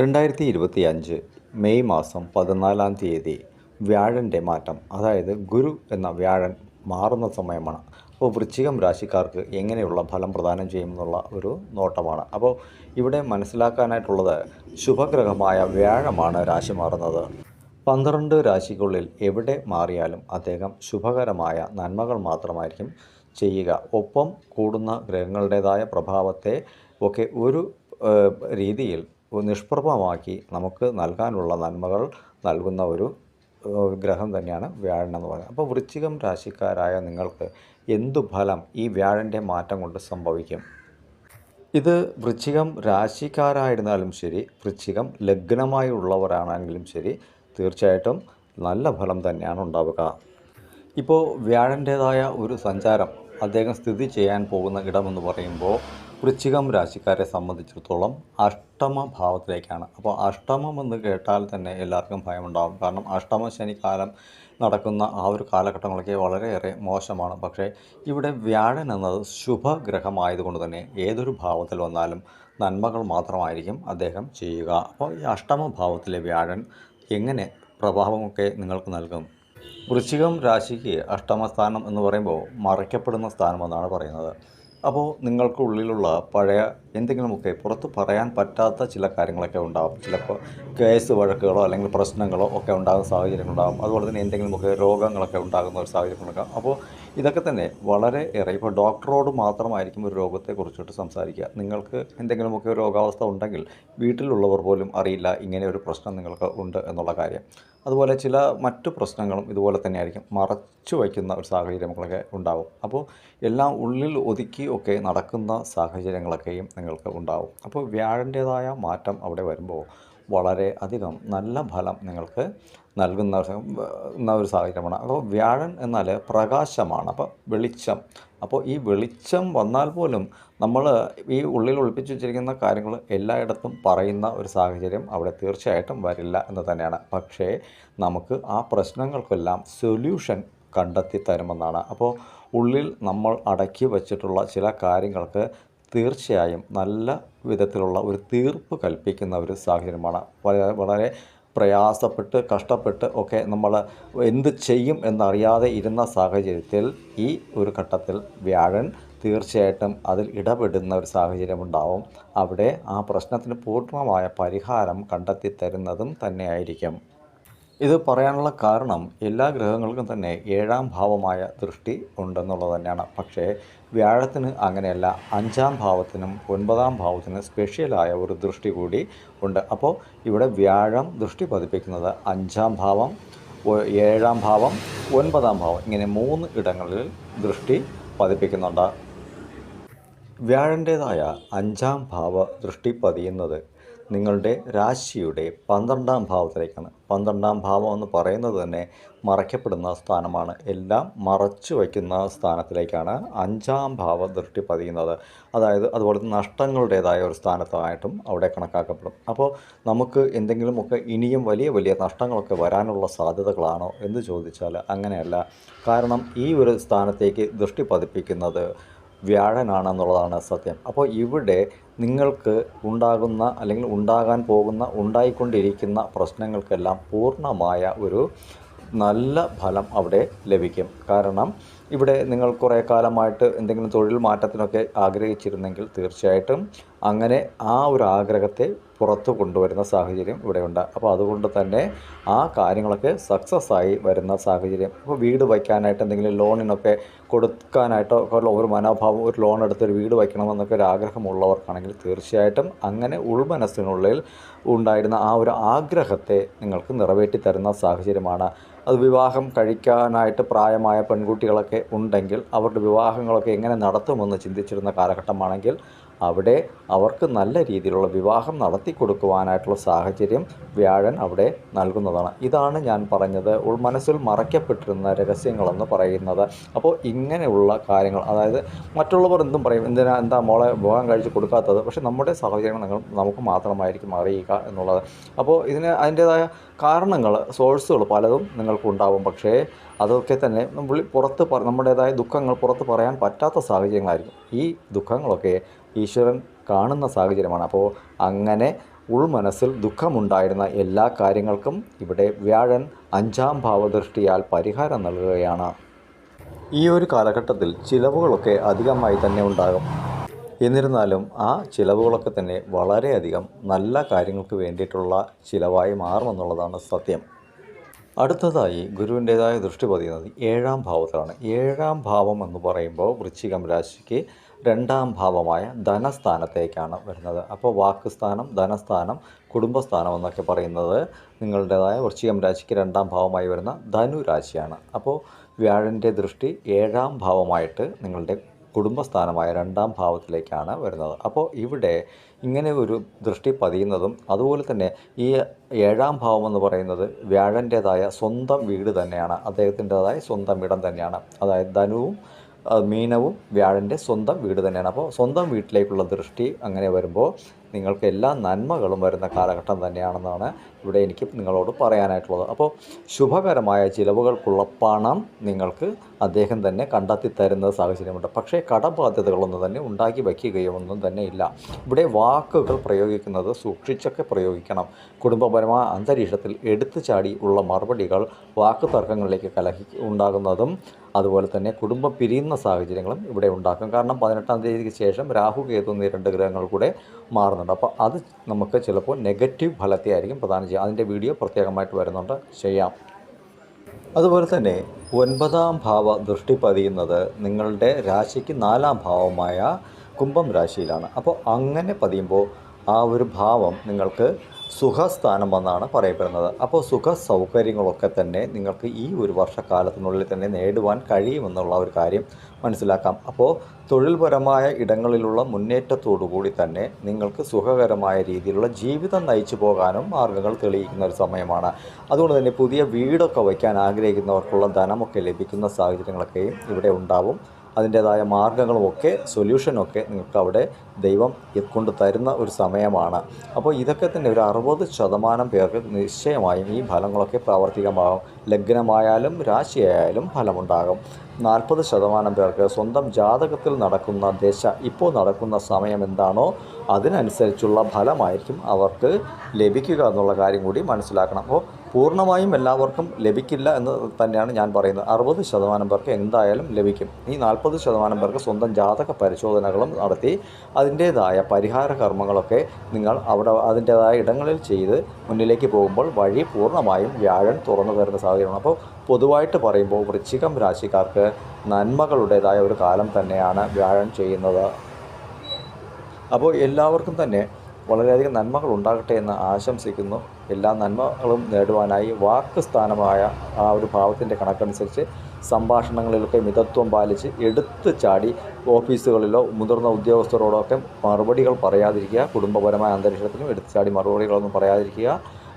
രണ്ടായിരത്തി ഇരുപത്തി അഞ്ച് മെയ് മാസം പതിനാലാം തീയതി വ്യാഴന്റെ മാറ്റം. അതായത് ഗുരു എന്ന വ്യാഴൻ മാറുന്ന സമയമാണ്. അപ്പോൾ വൃശ്ചികം രാശിക്കാർക്ക് എങ്ങനെയുള്ള ഫലം പ്രദാനം ചെയ്യുമെന്നുള്ള ഒരു നോട്ടമാണ്. അപ്പോൾ ഇവിടെ മനസ്സിലാക്കാനായിട്ടുള്ളത് ശുഭഗ്രഹമായ വ്യാഴമാണ് രാശി മാറുന്നത്. പന്ത്രണ്ട് രാശിക്കുള്ളിൽ എവിടെ മാറിയാലും അദ്ദേഹം ശുഭകരമായ നന്മകൾ മാത്രമായിരിക്കും ചെയ്യുക. ഒപ്പം കൂടുന്ന ഗ്രഹങ്ങളുടേതായ പ്രഭാവത്തെ ഒക്കെ ഒരു രീതിയിൽ നിഷ്പ്രഭമാക്കി നമുക്ക് നൽകാനുള്ള നന്മകൾ നൽകുന്ന ഒരു ഗ്രഹം തന്നെയാണ് വ്യാഴൻ എന്ന് പറയുന്നത്. അപ്പോൾ വൃശ്ചികം രാശിക്കാരായ നിങ്ങൾക്ക് എന്തു ഫലം ഈ വ്യാഴന്റെ മാറ്റം കൊണ്ട് സംഭവിക്കും? ഇത് വൃശ്ചികം രാശിക്കാരായിരുന്നാലും ശരി വൃശ്ചികം ലഗ്നമായി ഉള്ളവരാണെങ്കിലും ശരി തീർച്ചയായിട്ടും നല്ല ഫലം തന്നെയാണ് ഉണ്ടാവുക. ഇപ്പോൾ വ്യാഴന്റേതായ ഒരു സഞ്ചാരം അദ്ദേഹം സ്ഥിതി ചെയ്യാൻ പോകുന്ന ഇടമെന്ന് പറയുമ്പോൾ വൃശ്ചികം രാശിക്കാരെ സംബന്ധിച്ചിടത്തോളം അഷ്ടമ ഭാവത്തിലേക്കാണ്. അപ്പോൾ അഷ്ടമം എന്ന് കേട്ടാൽ തന്നെ എല്ലാവർക്കും ഭയമുണ്ടാകും. കാരണം അഷ്ടമ ശനിക്കാലം നടക്കുന്ന ആ ഒരു കാലഘട്ടങ്ങളൊക്കെ വളരെയേറെ മോശമാണ്. പക്ഷേ ഇവിടെ വ്യാഴൻ എന്നത് ശുഭഗ്രഹമായതുകൊണ്ട് തന്നെ ഏതൊരു ഭാവത്തിൽ വന്നാലും നന്മകൾ മാത്രമായിരിക്കും അദ്ദേഹം ചെയ്യുക. അപ്പോൾ ഈ അഷ്ടമ ഭാവത്തിലെ വ്യാഴൻ എങ്ങനെ പ്രഭാവമൊക്കെ നിങ്ങൾക്ക് നൽകും? വൃശ്ചികം രാശിക്ക് അഷ്ടമസ്ഥാനം എന്ന് പറയുമ്പോൾ മറയ്ക്കപ്പെടുന്ന സ്ഥാനമെന്നാണ് പറയുന്നത്. അപ്പോൾ നിങ്ങൾക്ക് ഉള്ളിലുള്ള പഴയ എന്തെങ്കിലുമൊക്കെ പുറത്ത് പറയാൻ പറ്റാത്ത ചില കാര്യങ്ങളൊക്കെ ഉണ്ടാകും ചിലപ്പോൾ കേസ് വഴക്കുകളോ അല്ലെങ്കിൽ പ്രശ്നങ്ങളോ ഒക്കെ ഉണ്ടാകുന്ന സാഹചര്യങ്ങളുണ്ടാകും അതുപോലെ തന്നെ എന്തെങ്കിലുമൊക്കെ രോഗങ്ങളൊക്കെ ഉണ്ടാകുന്ന ഒരു സാഹചര്യങ്ങളുണ്ടാകും അപ്പോൾ ഇതൊക്കെ തന്നെ വളരെ ഏറെ ഇപ്പോൾ ഡോക്ടറോട് മാത്രമായിരിക്കും ഒരു രോഗത്തെക്കുറിച്ചിട്ട് സംസാരിക്കുക. നിങ്ങൾക്ക് എന്തെങ്കിലുമൊക്കെ രോഗാവസ്ഥ ഉണ്ടെങ്കിൽ വീട്ടിലുള്ളവർ പോലും അറിയില്ല ഇങ്ങനെ ഒരു പ്രശ്നം നിങ്ങൾക്ക് ഉണ്ട് എന്നുള്ള കാര്യം. അതുപോലെ ചില മറ്റു പ്രശ്നങ്ങളും ഇതുപോലെ തന്നെയായിരിക്കും മറച്ചു വയ്ക്കുന്ന ഒരു സാഹചര്യങ്ങളൊക്കെ ഉണ്ടാവും. അപ്പോൾ എല്ലാം ഉള്ളിൽ ഒതുക്കി ഒക്കെ നടക്കുന്ന സാഹചര്യങ്ങളൊക്കെയും നിങ്ങൾക്ക് ഉണ്ടാവും. അപ്പോൾ വ്യാഴന്റേതായ മാറ്റം അവിടെ വരുമ്പോൾ വളരെ അധികം നല്ല ഫലം നിങ്ങൾക്ക് നൽകുന്ന ഒരു സാഹചര്യമാണ്. അപ്പോൾ വ്യാഴൻ എന്നാൽ പ്രകാശമാണ് അപ്പോൾ വെളിച്ചം. അപ്പോൾ ഈ വെളിച്ചം വന്നാൽ പോലും നമ്മൾ ഈ ഉള്ളിൽ ഒളിപ്പിച്ച് വെച്ചിരിക്കുന്ന കാര്യങ്ങൾ എല്ലായിടത്തും പറയുന്ന ഒരു സാഹചര്യം അവിടെ തീർച്ചയായിട്ടും വരില്ല എന്ന് തന്നെയാണ്. പക്ഷേ നമുക്ക് ആ പ്രശ്നങ്ങൾക്കെല്ലാം സൊല്യൂഷൻ കണ്ടെത്തി തരുമെന്നാണ്. അപ്പോൾ ഉള്ളിൽ നമ്മൾ അടക്കി വച്ചിട്ടുള്ള ചില കാര്യങ്ങൾക്ക് തീർച്ചയായും നല്ല വിധത്തിലുള്ള ഒരു തീർപ്പ് കൽപ്പിക്കുന്ന ഒരു സാഹചര്യമാണ്. വളരെ വളരെ പ്രയാസപ്പെട്ട് കഷ്ടപ്പെട്ട് ഒക്കെ നമ്മൾ എന്ത് ചെയ്യും എന്നറിയാതെ ഇരുന്ന സാഹചര്യത്തിൽ ഈ ഒരു ഘട്ടത്തിൽ വ്യാഴൻ തീർച്ചയായിട്ടും അതിൽ ഇടപെടുന്ന ഒരു സാഹചര്യമുണ്ടാവും അവിടെ ആ പ്രശ്നത്തിന് പൂർണമായ പരിഹാരം കണ്ടെത്തി തരുന്നതും തന്നെയായിരിക്കും. ഇത് പറയാനുള്ള കാരണം എല്ലാ ഗ്രഹങ്ങൾക്കും തന്നെ ഏഴാം ഭാവമായ ദൃഷ്ടി ഉണ്ടെന്നുള്ളത് തന്നെയാണ്. പക്ഷേ വ്യാഴത്തിന് അങ്ങനെയല്ല. അഞ്ചാം ഭാവത്തിനും ഒൻപതാം ഭാവത്തിനും സ്പെഷ്യലായ ഒരു ദൃഷ്ടി കൂടി ഉണ്ട്. അപ്പോൾ ഇവിടെ വ്യാഴം ദൃഷ്ടി പതിപ്പിക്കുന്നത് അഞ്ചാം ഭാവം ഏഴാം ഭാവം ഒൻപതാം ഭാവം. ഇങ്ങനെ മൂന്ന് ഇടങ്ങളിൽ ദൃഷ്ടി പതിപ്പിക്കുന്നുണ്ട്. വ്യാഴന്റേതായ അഞ്ചാം ഭാവ ദൃഷ്ടി പതിയുന്നത് നിങ്ങളുടെ രാശിയുടെ പന്ത്രണ്ടാം ഭാവത്തിലേക്കാണ്. പന്ത്രണ്ടാം ഭാവം എന്ന് പറയുന്നത് തന്നെ മറയ്ക്കപ്പെടുന്ന സ്ഥാനമാണ്. എല്ലാം മറച്ചു വയ്ക്കുന്ന സ്ഥാനത്തിലേക്കാണ് അഞ്ചാം ഭാവ ദൃഷ്ടി പതിയുന്നത്. അതായത് അതുപോലെ നഷ്ടങ്ങളുടേതായ ഒരു സ്ഥാനത്തായിട്ടും അവിടെ കണക്കാക്കപ്പെടും. അപ്പോൾ നമുക്ക് എന്തെങ്കിലുമൊക്കെ ഇനിയും വലിയ വലിയ നഷ്ടങ്ങളൊക്കെ വരാനുള്ള സാധ്യതകളാണോ എന്ന് ചോദിച്ചാൽ അങ്ങനെയല്ല. കാരണം ഈ ഒരു സ്ഥാനത്തേക്ക് ദൃഷ്ടി പതിപ്പിക്കുന്നത് വ്യാഴനാണെന്നുള്ളതാണ് സത്യം. അപ്പോൾ ഇവിടെ നിങ്ങൾക്ക് ഉണ്ടാകുന്ന അല്ലെങ്കിൽ ഉണ്ടാകാൻ പോകുന്ന ഉണ്ടായിക്കൊണ്ടിരിക്കുന്ന പ്രശ്നങ്ങൾക്കെല്ലാം പൂർണമായ ഒരു നല്ല ഫലം അവിടെ ലഭിക്കും. കാരണം ഇവിടെ നിങ്ങൾ കുറേ കാലമായിട്ട് എന്തെങ്കിലും തൊഴിൽ മാറ്റത്തിനൊക്കെ ആഗ്രഹിച്ചിരുന്നെങ്കിൽ തീർച്ചയായിട്ടും അങ്ങനെ ആ ഒരു ആഗ്രഹത്തെ പുറത്ത് കൊണ്ടുവരുന്ന സാഹചര്യം ഇവിടെയുണ്ട്. അപ്പോൾ അതുകൊണ്ട് തന്നെ ആ കാര്യങ്ങളൊക്കെ സക്സസ് ആയി വരുന്ന സാഹചര്യം. ഇപ്പോൾ വീട് വയ്ക്കാനായിട്ട് എന്തെങ്കിലും ലോണിനൊക്കെ കൊടുക്കാനായിട്ടോ ഒരു മനോഭാവം ഒരു ലോൺ എടുത്ത് ഒരു വീട് വയ്ക്കണമെന്നൊക്കെ ഒരു ആഗ്രഹമുള്ളവർക്കാണെങ്കിൽ തീർച്ചയായിട്ടും അങ്ങനെ ഉൾമനസ്സിനുള്ളിൽ ഉണ്ടായിരുന്ന ആ ഒരു ആഗ്രഹത്തെ നിങ്ങൾക്ക് നിറവേറ്റി തരുന്ന സാഹചര്യമാണ്. അത് വിവാഹം കഴിക്കാനായിട്ട് പ്രായമായ പെൺകുട്ടികളൊക്കെ ഉണ്ടെങ്കിൽ അവരുടെ വിവാഹങ്ങളൊക്കെ എങ്ങനെ നടത്തുമെന്ന് ചിന്തിച്ചിരുന്ന കാലഘട്ടമാണെങ്കിൽ അവിടെ അവർക്ക് നല്ല രീതിയിലുള്ള വിവാഹം നടത്തി കൊടുക്കുവാനായിട്ടുള്ള സാഹചര്യം വ്യാഴൻ അവിടെ നൽകുന്നതാണ്. ഇതാണ് ഞാൻ പറഞ്ഞത്. ഉൾമനസ്സിൽ മറയ്ക്കപ്പെട്ടിരുന്ന രഹസ്യങ്ങളെന്ന് പറയുന്നത്. അപ്പോൾ ഇങ്ങനെയുള്ള കാര്യങ്ങൾ അതായത് മറ്റുള്ളവർ എന്തും പറയും എന്തിനാ എന്താ മോളെ വിവാഹം കഴിച്ച് കൊടുക്കാത്തത്? പക്ഷേ നമ്മുടെ സാഹചര്യങ്ങൾ നിങ്ങൾ നമുക്ക് മാത്രമായിരിക്കും അറിയുക എന്നുള്ളത്. അപ്പോൾ ഇതിന് അതിന്റേതായ കാരണങ്ങൾ സോഴ്സുകൾ പലതും നിങ്ങൾക്കുണ്ടാവും. പക്ഷേ അതൊക്കെ തന്നെ നമ്മൾ പുറത്ത് പറ നമ്മുടേതായ ദുഃഖങ്ങൾ പുറത്ത് പറയാൻ പറ്റാത്ത സാഹചര്യങ്ങളായിരിക്കും. ഈ ദുഃഖങ്ങളൊക്കെ ഈശ്വരൻ കാണുന്ന സാഹചര്യമാണ്. അപ്പോൾ അങ്ങനെ ഉൾമനസ്സിൽ ദുഃഖമുണ്ടായിരുന്ന എല്ലാ കാര്യങ്ങൾക്കും ഇവിടെ വ്യാഴൻ അഞ്ചാം ഭാവദൃഷ്ടിയാൽ പരിഹാരം നൽകുകയാണ്. ഈ ഒരു കാലഘട്ടത്തിൽ ചിലവുകളൊക്കെ അധികമായി തന്നെ ഉണ്ടാകും. എന്നിരുന്നാലും ആ ചിലവുകളൊക്കെ തന്നെ വളരെയധികം നല്ല കാര്യങ്ങൾക്ക് വേണ്ടിയിട്ടുള്ള ചിലവായി മാറുമെന്നുള്ളതാണ് സത്യം. അടുത്തതായി ഗുരുവിന്റേതായ ദൃഷ്ടി പതിയുന്നത് ഏഴാം ഭാവത്തിലാണ്. ഏഴാം ഭാവം എന്ന് പറയുമ്പോൾ വൃശ്ചികം രാശിക്ക് രണ്ടാം ഭാവമായ ധനസ്ഥാനത്തേക്കാണ് വരുന്നത്. അപ്പോൾ വാക്കുസ്ഥാനം ധനസ്ഥാനം കുടുംബസ്ഥാനം എന്നൊക്കെ പറയുന്നത് നിങ്ങളുടേതായ വൃശ്ചികം രാശിക്ക് രണ്ടാം ഭാവമായി വരുന്ന ധനു രാശിയാണ്. അപ്പോൾ വ്യാഴന്റെ ദൃഷ്ടി ഏഴാം ഭാവമായിട്ട് നിങ്ങളുടെ കുടുംബസ്ഥാനമായ രണ്ടാം ഭാവത്തിലേക്കാണ് വരുന്നത്. അപ്പോൾ ഇവിടെ ഇങ്ങനെ ഒരു ദൃഷ്ടി പതിയുന്നതും അതുപോലെ തന്നെ ഈ ഏഴാം ഭാവം എന്ന് പറയുന്നത് വ്യാഴന്റേതായ സ്വന്തം വീട് തന്നെയാണ്. അദ്ദേഹത്തിന്റെതായ സ്വന്തം ഇടം തന്നെയാണ്. അതായത് ധനുവും മീനവും വ്യാഴന്റെ സ്വന്തം വീട് തന്നെയാണ്. അപ്പോൾ സ്വന്തം വീട്ടിലേക്കുള്ള ദൃഷ്ടി അങ്ങനെ വരുമ്പോൾ നിങ്ങൾക്ക് എല്ലാ നന്മകളും വരുന്ന കാലഘട്ടം തന്നെയാണെന്നാണ് ഇവിടെ എനിക്ക് നിങ്ങളോട് പറയാനായിട്ടുള്ളത്. അപ്പോൾ ശുഭകരമായ ചിലവുകൾക്കുള്ള പണം നിങ്ങൾക്ക് അദ്ദേഹം തന്നെ കണ്ടെത്തി തരുന്ന സാഹചര്യമുണ്ട്. പക്ഷേ കടബാധ്യതകളൊന്നും തന്നെ ഉണ്ടാക്കി വയ്ക്കുകയോ ഒന്നും തന്നെ ഇല്ല. ഇവിടെ വാക്കുകൾ പ്രയോഗിക്കുന്നത് സൂക്ഷിച്ചൊക്കെ പ്രയോഗിക്കണം. കുടുംബപരമായ അന്തരീക്ഷത്തിൽ എടുത്തു ചാടി ഉള്ള മറുപടികൾ വാക്ക് തർക്കങ്ങളിലേക്ക് കലഹി ഉണ്ടാകുന്നതും അതുപോലെ തന്നെ കുടുംബം പിരിയുന്ന സാഹചര്യങ്ങളും ഇവിടെ ഉണ്ടാക്കും. കാരണം പതിനെട്ടാം തീയതിക്ക് ശേഷം രാഹു കേതു എന്നീ രണ്ട് ഗ്രഹങ്ങൾ കൂടെ മാറുന്നുണ്ട്. അപ്പോൾ അത് നമുക്ക് ചിലപ്പോൾ നെഗറ്റീവ് ഫലത്തെ ആയിരിക്കും പ്രദാനം ചെയ്യുക. അതിന്റെ വീഡിയോ പ്രത്യേകമായിട്ട് വരുന്നുണ്ട്. ചെയ്യാം. അതുപോലെ തന്നെ ഒൻപതാം ഭാവ ദൃഷ്ടി പതിയുന്നത് നിങ്ങളുടെ രാശിക്ക് നാലാം ഭാവമായ കുംഭം രാശിയിലാണ്. അപ്പോൾ അങ്ങനെ പതിയുമ്പോൾ ആ ഒരു ഭാവം നിങ്ങൾക്ക് സുഖസ്ഥാനം എന്നാണ് പറയപ്പെടുന്നത്. അപ്പോൾ സുഖ സൗകര്യങ്ങളൊക്കെ തന്നെ നിങ്ങൾക്ക് ഈ ഒരു വർഷക്കാലത്തിനുള്ളിൽ തന്നെ നേടുവാൻ കഴിയുമെന്നുള്ള ഒരു കാര്യം മനസ്സിലാക്കാം. അപ്പോൾ തൊഴിൽപരമായ ഇടങ്ങളിലുള്ള മുന്നേറ്റത്തോടു കൂടി തന്നെ നിങ്ങൾക്ക് സുഖകരമായ രീതിയിലുള്ള ജീവിതം നയിച്ചു പോകാനും മാർഗങ്ങൾ തെളിയിക്കുന്ന ഒരു സമയമാണ്. അതുകൊണ്ട് തന്നെ പുതിയ വീടൊക്കെ വയ്ക്കാൻ ആഗ്രഹിക്കുന്നവർക്കുള്ള ധനമൊക്കെ ലഭിക്കുന്ന സാഹചര്യങ്ങളൊക്കെയും ഇവിടെ ഉണ്ടാവും. അതിന്റേതായ മാർഗങ്ങളുമൊക്കെ സൊല്യൂഷനൊക്കെ നിങ്ങൾക്ക് അവിടെ ദൈവം കൊണ്ട് തരുന്ന ഒരു സമയമാണ്. അപ്പോൾ ഇതൊക്കെ തന്നെ ഒരു അറുപത് ശതമാനം പേർക്ക് നിശ്ചയമായും ഈ ഫലങ്ങളൊക്കെ പ്രാവർത്തികമാകും ലഗ്നമായാലും രാശിയായാലും ഫലമുണ്ടാകും. നാൽപ്പത് ശതമാനം പേർക്ക് സ്വന്തം ജാതകത്തിൽ നടക്കുന്ന ദശ ഇപ്പോൾ നടക്കുന്ന സമയം എന്താണോ അതിനനുസരിച്ചുള്ള ഫലമായിരിക്കും അവർക്ക് ലഭിക്കുക എന്നുള്ള കാര്യം കൂടി മനസ്സിലാക്കണം. അപ്പോൾ പൂർണമായും എല്ലാവർക്കും ലഭിക്കില്ല എന്ന് തന്നെയാണ് ഞാൻ പറയുന്നത്. അറുപത് ശതമാനം പേർക്ക് എന്തായാലും ലഭിക്കും. ഈ നാൽപ്പത് ശതമാനം പേർക്ക് സ്വന്തം ജാതക പരിശോധനകളും നടത്തി അതിന്റേതായ പരിഹാര കർമ്മങ്ങളൊക്കെ നിങ്ങൾ അവിടെ അതിന്റേതായ ഇടങ്ങളിൽ ചെയ്ത് മുന്നിലേക്ക് പോകുമ്പോൾ വഴി പൂർണമായും വ്യാഴൻ തുറന്നു തരുന്ന സാഹചര്യമാണ്. അപ്പോൾ പൊതുവായിട്ട് പറയുമ്പോൾ വൃശ്ചികം രാശിക്കാർക്ക് നന്മകളുടേതായ ഒരു കാലം തന്നെയാണ് വ്യാഴൻ ചെയ്യുന്നത്. അപ്പോൾ എല്ലാവർക്കും തന്നെ വളരെയധികം നന്മകൾ ഉണ്ടാകട്ടെ എന്ന് ആശംസിക്കുന്നു. എല്ലാ നന്മകളും നേടുവാനായി വാക്ക് സ്ഥാനമായ ആ ഒരു ഭാവത്തിന്റെ കണക്കനുസരിച്ച് സംഭാഷണങ്ങളിലൊക്കെ മിതത്വം പാലിച്ച് എടുത്ത് ചാടി ഓഫീസുകളിലോ മുതിർന്ന ഉദ്യോഗസ്ഥരോടൊക്കെ മറുപടികൾ പറയാതിരിക്കുക കുടുംബപരമായ അന്തരീക്ഷത്തിലും എടുത്തു ചാടി മറുപടികളൊന്നും പറയാതിരിക്കുക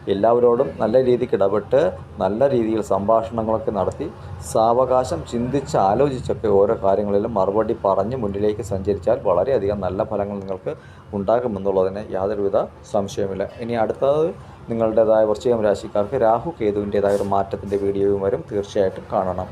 എല്ലാവരോടും നല്ല രീതിക്ക് ഇടപെട്ട് നല്ല രീതിയിൽ സംഭാഷണങ്ങളൊക്കെ നടത്തി സാവകാശം ചിന്തിച്ച് ആലോചിച്ചൊക്കെ ഓരോ കാര്യങ്ങളിലും മറുപടി പറഞ്ഞ് മുന്നിലേക്ക് സഞ്ചരിച്ചാൽ വളരെയധികം നല്ല ഫലങ്ങൾ നിങ്ങൾക്ക് ഉണ്ടാകുമെന്നുള്ളതിന് യാതൊരുവിധ സംശയമില്ല ഇനി അടുത്തത് നിങ്ങളുടേതായ വൃശ്ചികം രാശിക്കാർക്ക് രാഹു കേതുവിന്റേതായ ഒരു മാറ്റത്തിന്റെ വീഡിയോയും വരും. തീർച്ചയായിട്ടും കാണണം.